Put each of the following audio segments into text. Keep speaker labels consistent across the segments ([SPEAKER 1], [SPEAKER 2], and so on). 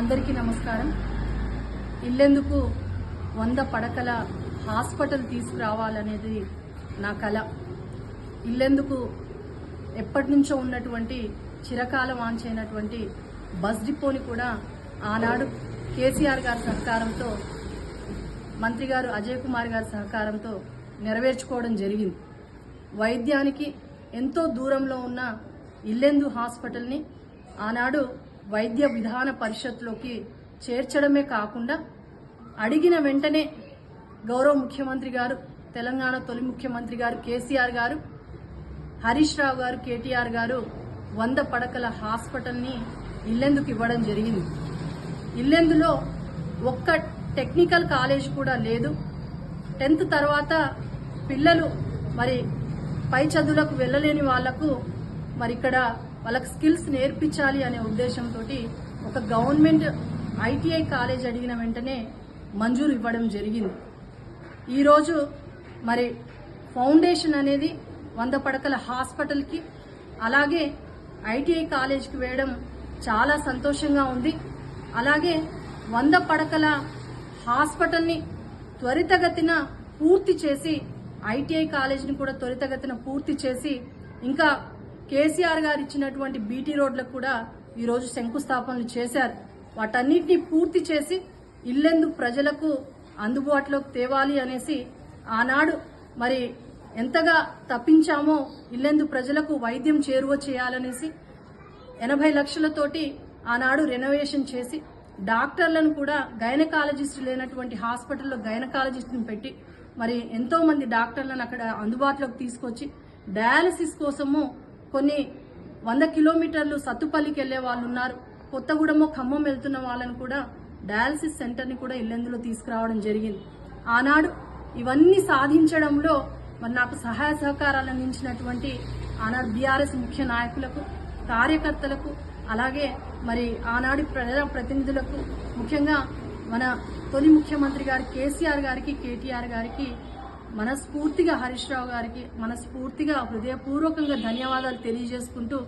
[SPEAKER 1] అందరికీ నమస్కారం. ఇల్లెందుకు వంద పడకల హాస్పిటల్ తీసుకురావాలనేది నా కళ ఇల్లెందుకు ఎప్పటి నుంచో ఉన్నటువంటి చిరకాల వాంచైనటువంటి బస్ డిపోని కూడా ఆనాడు కేసీఆర్ గారి సహకారంతో మంత్రి గారు అజయ్ కుమార్ గారి సహకారంతో నెరవేర్చుకోవడం జరిగింది. వైద్యానికి ఎంతో దూరంలో ఉన్న ఇల్లెందు హాస్పిటల్ని ఆనాడు వైద్య విధాన పరిషత్లోకి చేర్చడమే కాకుండా అడిగిన వెంటనే గౌరవ ముఖ్యమంత్రి గారు తెలంగాణ తొలి ముఖ్యమంత్రి గారు కేసీఆర్ గారు హరీష్ రావు గారు కేటీఆర్ గారు వంద పడకల హాస్పిటల్ని ఇల్లెందుకు ఇవ్వడం జరిగింది. ఇల్లెందులో ఒక్క టెక్నికల్ కాలేజ్ కూడా లేదు. టెన్త్ తర్వాత పిల్లలు మరి పై చదువులకు వెళ్ళలేని వాళ్ళకు మరి ఇక్కడ వాళ్ళకి స్కిల్స్ నేర్పించాలి అనే ఉద్దేశంతో ఒక గవర్నమెంట్ ఐటీఐ కాలేజ్ అడిగిన వెంటనే మంజూరు ఇవ్వడం జరిగింది. ఈరోజు మరి ఫౌండేషన్ అనేది వంద పడకల హాస్పిటల్కి అలాగే ఐటీఐ కాలేజ్కి వేయడం చాలా సంతోషంగా ఉంది. అలాగే వంద పడకల హాస్పిటల్ని త్వరితగతిన పూర్తి చేసి ఐటీఐ కాలేజీని కూడా త్వరితగతిన పూర్తి చేసి ఇంకా కేసీఆర్ గారు ఇచ్చినటువంటి బీటీ రోడ్లకు కూడా ఈరోజు శంకుస్థాపనలు చేశారు. వాటన్నిటిని పూర్తి చేసి ఇల్లెందుకు ప్రజలకు అందుబాటులోకి తేవాలి అనేసి ఆనాడు మరి ఎంతగా తప్పించామో ఇల్లెందు ప్రజలకు వైద్యం చేరువ చేయాలనేసి ఎనభై లక్షలతోటి ఆనాడు రెనోవేషన్ చేసి డాక్టర్లను కూడా గైనకాలజిస్ట్ లేనటువంటి హాస్పిటల్లో గైనకాలజిస్ట్ని పెట్టి మరి ఎంతోమంది డాక్టర్లను అక్కడ అందుబాటులోకి తీసుకొచ్చి డయాలసిస్ కోసము కొన్ని వంద కిలోమీటర్లు సత్తుపల్లికి వెళ్ళే వాళ్ళు ఉన్నారు. కొత్తగూడెమో ఖమ్మం వెళ్తున్న వాళ్ళని కూడా డయాలసిస్ సెంటర్ని కూడా ఇల్లెందులో తీసుకురావడం జరిగింది. ఆనాడు ఇవన్నీ సాధించడంలో మరి నాకు సహాయ సహకారాలు అందించినటువంటి ఆనాడు బీఆర్ఎస్ ముఖ్య నాయకులకు కార్యకర్తలకు అలాగే మరి ఆనాడి ప్రజా ప్రతినిధులకు ముఖ్యంగా మన తొలి ముఖ్యమంత్రి గారు కేసీఆర్ గారికి కేటీఆర్ గారికి మనస్ఫూర్తిగా హరీష్ రావు గారికి మనస్ఫూర్తిగా హృదయపూర్వకంగా ధన్యవాదాలు తెలియజేసుకుంటూ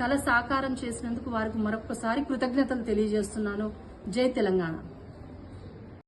[SPEAKER 1] కళ సాకారం చేసినందుకు వారికి మరొకసారి కృతజ్ఞతలు తెలియజేస్తున్నాను. జై తెలంగాణ.